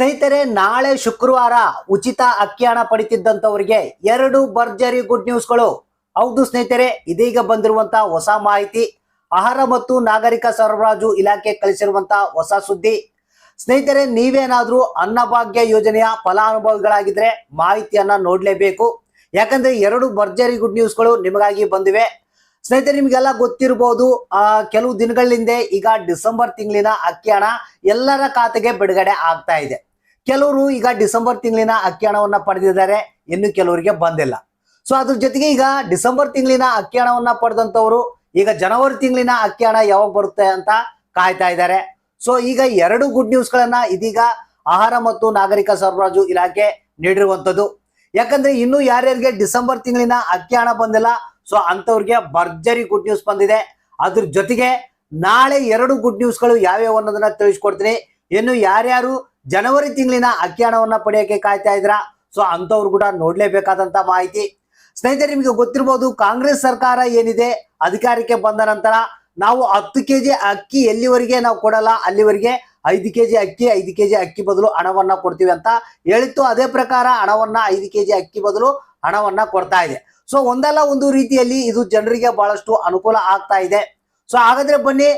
ಸ್ನೇಹಿತರೆ, ನಾಳೆ ಶುಕ್ರವಾರ ಉಚಿತ ಅಕ್ಕಿ ಹಣ ಪಡಿತಿದ್ದಂತವರಿಗೆ ಎರಡು ಭರ್ಜರಿ ಗುಡ್ ನ್ಯೂಸ್ಗಳು. ಹೌದು ಸ್ನೇಹಿತರೆ, ಇದೀಗ ಬಂದಿರುವಂತಹ ಹೊಸ ಮಾಹಿತಿ. ಆಹಾರ ಮತ್ತು ನಾಗರಿಕ ಸರಬರಾಜು ಇಲಾಖೆ ಕಳಿಸಿರುವಂತಹ ಹೊಸ ಸುದ್ದಿ. ಸ್ನೇಹಿತರೆ, ನೀವೇನಾದ್ರೂ ಅನ್ನಭಾಗ್ಯ ಯೋಜನೆಯ ಫಲಾನುಭವಿಗಳಾಗಿದ್ರೆ ಮಾಹಿತಿಯನ್ನ ನೋಡ್ಲೇಬೇಕು. ಯಾಕಂದ್ರೆ ಎರಡು ಭರ್ಜರಿ ಗುಡ್ ನ್ಯೂಸ್ಗಳು ನಿಮಗಾಗಿ ಬಂದಿವೆ. ಸ್ನೇಹಿತರೆ, ನಿಮಗೆಲ್ಲ ಗೊತ್ತಿರಬಹುದು ಆ, ಕೆಲವು ದಿನಗಳ ಹಿಂದೆ ಈಗ ಡಿಸೆಂಬರ್ ತಿಂಗಳಿನ ಅಕ್ಕಿ ಎಲ್ಲರ ಖಾತೆಗೆ ಬಿಡುಗಡೆ ಆಗ್ತಾ ಇದೆ. ಕೆಲವರು ಈಗ ಡಿಸೆಂಬರ್ ತಿಂಗಳಿನ ಅಕ್ಕಿ ಹಣವನ್ನ ಪಡೆದಿದ್ದಾರೆ, ಇನ್ನು ಕೆಲವರಿಗೆ ಬಂದಿಲ್ಲ. ಸೊ ಅದ್ರ ಜೊತೆಗೆ ಈಗ ಡಿಸೆಂಬರ್ ತಿಂಗಳಿನ ಅಕ್ಕಿ ಹಣವನ್ನ ಪಡೆದಂತವರು ಈಗ ಜನವರಿ ತಿಂಗಳಿನ ಅಕ್ಕಿ ಹಣ ಯಾವಾಗ ಬರುತ್ತೆ ಅಂತ ಕಾಯ್ತಾ ಇದ್ದಾರೆ. ಸೊ ಈಗ ಎರಡು ಗುಡ್ ನ್ಯೂಸ್ಗಳನ್ನ ಇದೀಗ ಆಹಾರ ಮತ್ತು ನಾಗರಿಕ ಸರಬರಾಜು ಇಲಾಖೆ ನೀಡಿರುವಂತದ್ದು ಯಾಕಂದ್ರೆ ಇನ್ನು ಯಾರ್ಯಾರಿಗೆ ಡಿಸೆಂಬರ್ ತಿಂಗಳಿನ ಅಕ್ಕಿ ಹಣ ಬಂದಿಲ್ಲ ಸೊ ಅಂತವ್ರಿಗೆ ಭರ್ಜರಿ ಗುಡ್ ನ್ಯೂಸ್ ಬಂದಿದೆ. ಅದ್ರ ಜೊತೆಗೆ ನಾಳೆ ಎರಡು ಗುಡ್ ನ್ಯೂಸ್ಗಳು ಯಾವ್ಯಾವ ಅನ್ನೋದನ್ನ ತಿಳಿಸ್ಕೊಡ್ತೀನಿ. ಇನ್ನು ಯಾರ್ಯಾರು ಜನವರಿ ತಿಂಗಳಿನ ಅಕ್ಕಿ ಹಣವನ್ನ ಪಡೆಯಕ್ಕೆ ಕಾಯ್ತಾ ಇದ್ರ ಸೊ ಅಂತವ್ರು ಕೂಡ ನೋಡ್ಲೇಬೇಕಾದಂತ ಮಾಹಿತಿ. ಸ್ನೇಹಿತರೆ, ನಿಮಗೆ ಗೊತ್ತಿರಬಹುದು ಕಾಂಗ್ರೆಸ್ ಸರ್ಕಾರ ಏನಿದೆ? ಅಧಿಕಾರಕ್ಕೆ ಬಂದ ನಂತರ ನಾವು ಹತ್ತು ಕೆಜಿ ಅಕ್ಕಿ ಎಲ್ಲಿವರೆಗೆ ನಾವು ಕೊಡಲ್ಲ? ಅಲ್ಲಿವರೆಗೆ ಐದು ಕೆಜಿ ಅಕ್ಕಿ, ಐದು ಕೆಜಿ ಅಕ್ಕಿ ಬದಲು ಹಣವನ್ನ ಕೊಡ್ತೀವಿ ಅಂತ ಹೇಳಿತ್ತು. ಅದೇ ಪ್ರಕಾರ ಹಣವನ್ನ, ಐದು ಕೆಜಿ ಅಕ್ಕಿ ಬದಲು ಹಣವನ್ನ ಕೊಡ್ತಾ ಇದೆ. ಸೊ ಒಂದಲ್ಲ ಒಂದು ರೀತಿಯಲ್ಲಿ ಇದು ಜನರಿಗೆ ಬಹಳಷ್ಟು ಅನುಕೂಲ ಆಗ್ತಾ ಇದೆ. ಸೊ ಹಾಗಾದ್ರೆ ಬನ್ನಿ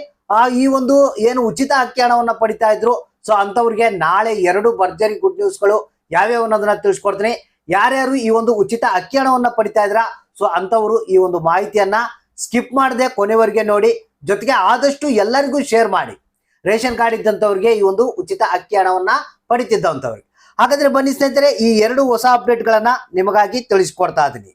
ಈ ಒಂದು ಏನು ಉಚಿತ ಅಕ್ಕಿ ಹಣವನ್ನ ಪಡಿತಾ ಇದ್ರು ಸೊ ಅಂತವ್ರಿಗೆ ನಾಳೆ ಎರಡು ಭರ್ಜರಿ ಗುಡ್ ನ್ಯೂಸ್ಗಳು ಯಾವ್ಯಾವ ಅನ್ನೋದನ್ನ ತಿಳಿಸ್ಕೊಡ್ತೀನಿ. ಯಾರ್ಯಾರು ಈ ಒಂದು ಉಚಿತ ಅಕ್ಕಿ ಹಣವನ್ನ ಪಡಿತಾ ಇದ್ರ ಸೊ ಅಂತವರು ಈ ಒಂದು ಮಾಹಿತಿಯನ್ನ ಸ್ಕಿಪ್ ಮಾಡದೆ ಕೊನೆವರೆಗೆ ನೋಡಿ. ಜೊತೆಗೆ ಆದಷ್ಟು ಎಲ್ಲರಿಗೂ ಶೇರ್ ಮಾಡಿ. ರೇಷನ್ ಕಾರ್ಡ್ ಇದ್ದಂಥವ್ರಿಗೆ ಈ ಒಂದು ಉಚಿತ ಅಕ್ಕಿ ಹಣವನ್ನ ಪಡಿತಿದ್ದಂಥವ್ರಿಗೆ ಹಾಗಾದ್ರೆ ಬನ್ನಿ ಸ್ನೇಹಿತರೆ, ಈ ಎರಡು ಹೊಸ ಅಪ್ಡೇಟ್ಗಳನ್ನ ನಿಮಗಾಗಿ ತಿಳಿಸ್ಕೊಡ್ತಾ ಇದ್ದೀನಿ.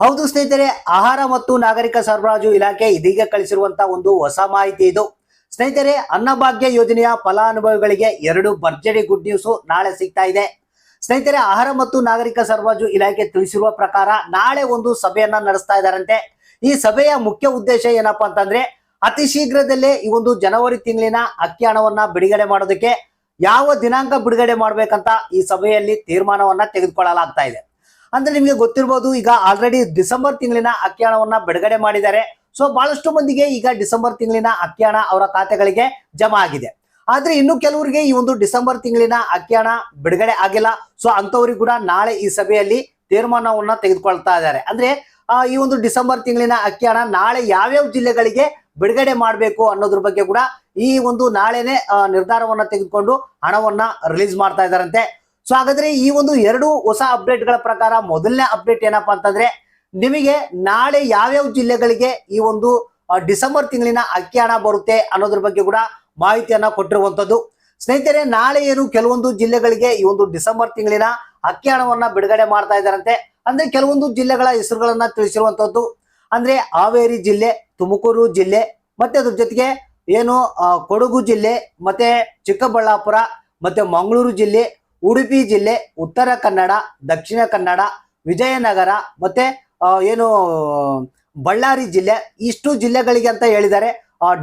ಹೌದು ಸ್ನೇಹಿತರೆ, ಆಹಾರ ಮತ್ತು ನಾಗರಿಕ ಸರಬರಾಜು ಇಲಾಖೆ ಇದೀಗ ಕಳಿಸಿರುವಂತಹ ಒಂದು ಹೊಸ ಮಾಹಿತಿ ಇದು. ಸ್ನೇಹಿತರೆ, ಅನ್ನಭಾಗ್ಯ ಯೋಜನೆಯ ಫಲಾನುಭವಿಗಳಿಗೆ ಎರಡು ಭರ್ಜರಿ ಗುಡ್ ನ್ಯೂಸ್ ನಾಳೆ ಸಿಗ್ತಾ ಇದೆ. ಸ್ನೇಹಿತರೆ, ಆಹಾರ ಮತ್ತು ನಾಗರಿಕ ಸರಬರಾಜು ಇಲಾಖೆ ತಿಳಿಸಿರುವ ಪ್ರಕಾರ ನಾಳೆ ಒಂದು ಸಭೆಯನ್ನ ನಡೆಸ್ತಾ ಇದ್ದಾರಂತೆ ಈ ಸಭೆಯ ಮುಖ್ಯ ಉದ್ದೇಶ ಏನಪ್ಪಾ ಅಂತಂದ್ರೆ, ಅತಿ ಶೀಘ್ರದಲ್ಲೇ ಈ ಒಂದು ಜನವರಿ ತಿಂಗಳಿನ ಅಕ್ಕಿ ಹಣವನ್ನ ಬಿಡುಗಡೆ ಮಾಡೋದಕ್ಕೆ ಯಾವ ದಿನಾಂಕ ಬಿಡುಗಡೆ ಮಾಡ್ಬೇಕಂತ ಈ ಸಭೆಯಲ್ಲಿ ತೀರ್ಮಾನವನ್ನ ತೆಗೆದುಕೊಳ್ಳಲಾಗ್ತಾ ಇದೆ. ಅಂದ್ರೆ ನಿಮಗೆ ಗೊತ್ತಿರಬಹುದು ಈಗ ಆಲ್ರೆಡಿ ಡಿಸೆಂಬರ್ ತಿಂಗಳಿನ ಅಕ್ಕಿ ಹಣವನ್ನ ಬಿಡುಗಡೆ ಮಾಡಿದ್ದಾರೆ. ಸೊ ಬಹಳಷ್ಟು ಮಂದಿಗೆ ಈಗ ಡಿಸೆಂಬರ್ ತಿಂಗಳಿನ ಅಕ್ಕಿ ಹಣ ಅವರ ಖಾತೆಗಳಿಗೆ ಜಮಾ ಆಗಿದೆ. ಆದ್ರೆ ಇನ್ನು ಕೆಲವರಿಗೆ ಈ ಒಂದು ಡಿಸೆಂಬರ್ ತಿಂಗಳಿನ ಅಕ್ಕಿ ಬಿಡುಗಡೆ ಆಗಿಲ್ಲ. ಸೊ ಅಂತವ್ರಿಗೆ ಕೂಡ ನಾಳೆ ಈ ಸಭೆಯಲ್ಲಿ ತೀರ್ಮಾನವನ್ನ ತೆಗೆದುಕೊಳ್ತಾ ಇದ್ದಾರೆ. ಅಂದ್ರೆ ಈ ಒಂದು ಡಿಸೆಂಬರ್ ತಿಂಗಳಿನ ಅಕ್ಕಿ ನಾಳೆ ಯಾವ್ಯಾವ ಜಿಲ್ಲೆಗಳಿಗೆ ಬಿಡುಗಡೆ ಮಾಡಬೇಕು ಅನ್ನೋದ್ರ ಬಗ್ಗೆ ಕೂಡ ಈ ಒಂದು ನಾಳೆನೆ ನಿರ್ಧಾರವನ್ನ ತೆಗೆದುಕೊಂಡು ಹಣವನ್ನ ರಿಲೀಸ್ ಮಾಡ್ತಾ ಇದ್ದಾರಂತೆ. ಸೊ ಹಾಗಾದ್ರೆ ಈ ಒಂದು ಎರಡು ಹೊಸ ಅಪ್ಡೇಟ್ಗಳ ಪ್ರಕಾರ ಮೊದಲನೇ ಅಪ್ಡೇಟ್ ಏನಪ್ಪಾ ಅಂತಂದ್ರೆ ನಿಮಗೆ ನಾಳೆ ಯಾವ್ಯಾವ ಜಿಲ್ಲೆಗಳಿಗೆ ಈ ಒಂದು ಡಿಸೆಂಬರ್ ತಿಂಗಳಿನ ಅಕ್ಕಿ ಹಣ ಬರುತ್ತೆ ಅನ್ನೋದ್ರ ಬಗ್ಗೆ ಕೂಡ ಮಾಹಿತಿಯನ್ನ ಕೊಟ್ಟಿರುವಂತದ್ದು ಸ್ನೇಹಿತರೆ, ನಾಳೆ ಏನು ಕೆಲವೊಂದು ಜಿಲ್ಲೆಗಳಿಗೆ ಈ ಒಂದು ಡಿಸೆಂಬರ್ ತಿಂಗಳಿನ ಅಕ್ಕಿ ಹಣವನ್ನ ಬಿಡುಗಡೆ ಮಾಡ್ತಾ ಇದ್ದಾರಂತೆ. ಅಂದ್ರೆ ಕೆಲವೊಂದು ಜಿಲ್ಲೆಗಳ ಹೆಸರುಗಳನ್ನ ತಿಳಿಸಿರುವಂತದ್ದು ಅಂದ್ರೆ ಹಾವೇರಿ ಜಿಲ್ಲೆ, ತುಮಕೂರು ಜಿಲ್ಲೆ, ಮತ್ತೆ ಅದ್ರ ಜೊತೆಗೆ ಏನು ಕೊಡಗು ಜಿಲ್ಲೆ, ಮತ್ತೆ ಚಿಕ್ಕಬಳ್ಳಾಪುರ, ಮತ್ತೆ ಮಂಗಳೂರು ಜಿಲ್ಲೆ, ಉಡುಪಿ ಜಿಲ್ಲೆ, ಉತ್ತರ ಕನ್ನಡ, ದಕ್ಷಿಣ ಕನ್ನಡ, ವಿಜಯನಗರ, ಮತ್ತೆ ಏನು, ಬಳ್ಳಾರಿ ಜಿಲ್ಲೆ, ಇಷ್ಟು ಜಿಲ್ಲೆಗಳಿಗೆ ಅಂತ ಹೇಳಿದ್ದಾರೆ.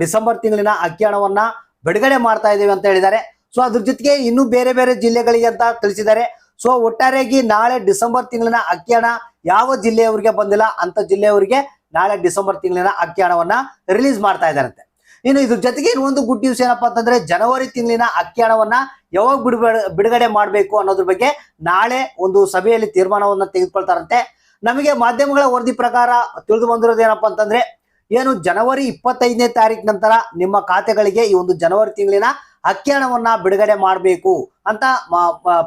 ಡಿಸೆಂಬರ್ ತಿಂಗಳಿನ ಅಕ್ಕಿ ಹಣವನ್ನ ಬಿಡುಗಡೆ ಮಾಡ್ತಾ ಇದ್ದೇವೆ ಅಂತ ಹೇಳಿದ್ದಾರೆ. ಸೊ ಅದ್ರ ಜೊತೆಗೆ ಇನ್ನೂ ಬೇರೆ ಬೇರೆ ಜಿಲ್ಲೆಗಳಿಗೆ ಅಂತ ತಿಳಿಸಿದ್ದಾರೆ. ಸೊ ಒಟ್ಟಾರೆಯಾಗಿ ನಾಳೆ ಡಿಸೆಂಬರ್ ತಿಂಗಳಿನ ಅಕ್ಕಿ ಹಣ ಯಾವ ಜಿಲ್ಲೆಯವರಿಗೆ ಬಂದಿಲ್ಲ, ಅಂತ ಜಿಲ್ಲೆಯವರಿಗೆ ನಾಳೆ ಡಿಸೆಂಬರ್ ತಿಂಗಳಿನ ಅಕ್ಕಿ ಹಣವನ್ನ ರಿಲೀಸ್ ಮಾಡ್ತಾ ಇದ್ದಾರಂತೆ. ಇನ್ನು ಇದ್ರ ಜೊತೆಗೆ ಇನ್ನೊಂದು ಗುಡ್ ನ್ಯೂಸ್ ಏನಪ್ಪಾ ಅಂತಂದ್ರೆ, ಜನವರಿ ತಿಂಗಳಿನ ಅಕ್ಕಿ ಹಣವನ್ನ ಯಾವಾಗ ಬಿಡುಗಡೆ ಮಾಡಬೇಕು ಅನ್ನೋದ್ರ ಬಗ್ಗೆ ನಾಳೆ ಒಂದು ಸಭೆಯಲ್ಲಿ ತೀರ್ಮಾನವನ್ನ ತೆಗೆದುಕೊಳ್ತಾರಂತೆ. ನಮಗೆ ಮಾಧ್ಯಮಗಳ ವರದಿ ಪ್ರಕಾರ ತಿಳಿದು ಬಂದಿರೋದು ಏನಪ್ಪಾ ಅಂತಂದ್ರೆ, ಏನು ಜನವರಿ ಇಪ್ಪತ್ತೈದನೇ ತಾರೀಕು ನಂತರ ನಿಮ್ಮ ಖಾತೆಗಳಿಗೆ ಈ ಒಂದು ಜನವರಿ ತಿಂಗಳಿನ ಅಕ್ಕಿ ಹಣವನ್ನ ಬಿಡುಗಡೆ ಮಾಡಬೇಕು ಅಂತ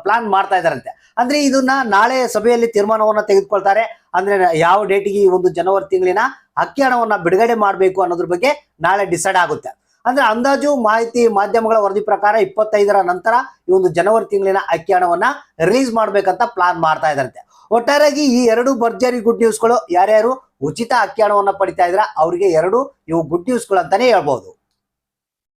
ಪ್ಲಾನ್ ಮಾಡ್ತಾ ಇದ್ದಾರಂತೆ. ಅಂದ್ರೆ ಇದನ್ನ ನಾಳೆ ಸಭೆಯಲ್ಲಿ ತೀರ್ಮಾನವನ್ನ ತೆಗೆದುಕೊಳ್ತಾರೆ. ಅಂದ್ರೆ ಯಾವ ಡೇಟಿಗೆ ಈ ಒಂದು ಜನವರಿ ತಿಂಗಳಿನ ಅಕ್ಕಿ ಹಣವನ್ನ ಬಿಡುಗಡೆ ಮಾಡಬೇಕು ಅನ್ನೋದ್ರ ಬಗ್ಗೆ ನಾಳೆ ಡಿಸೈಡ್ ಆಗುತ್ತೆ. ಅಂದ್ರೆ ಅಂದಾಜು ಮಾಹಿತಿ ಮಾಧ್ಯಮಗಳ ವರದಿ ಪ್ರಕಾರ ಇಪ್ಪತ್ತೈದರ ನಂತರ ಈ ಒಂದು ಜನವರಿ ತಿಂಗಳಿನ ಅಕ್ಕಿ ಹಣವನ್ನ ರಿಲೀಸ್ ಮಾಡ್ಬೇಕಂತ ಪ್ಲಾನ್ ಮಾಡ್ತಾ ಇದ್ದಾರಂತೆ. ಒಟ್ಟಾರೆಯಾಗಿ ಈ ಎರಡು ಭರ್ಜರಿ ಗುಡ್ ನ್ಯೂಸ್ಗಳು ಯಾರ್ಯಾರು ಉಚಿತ ಅಕ್ಕಿ ಹಣವನ್ನು ಪಡಿತಾ ಇದ್ರ ಅವರಿಗೆ ಎರಡು ಇವು ಗುಡ್ ನ್ಯೂಸ್ಗಳು ಅಂತಾನೆ ಹೇಳ್ಬೋದು.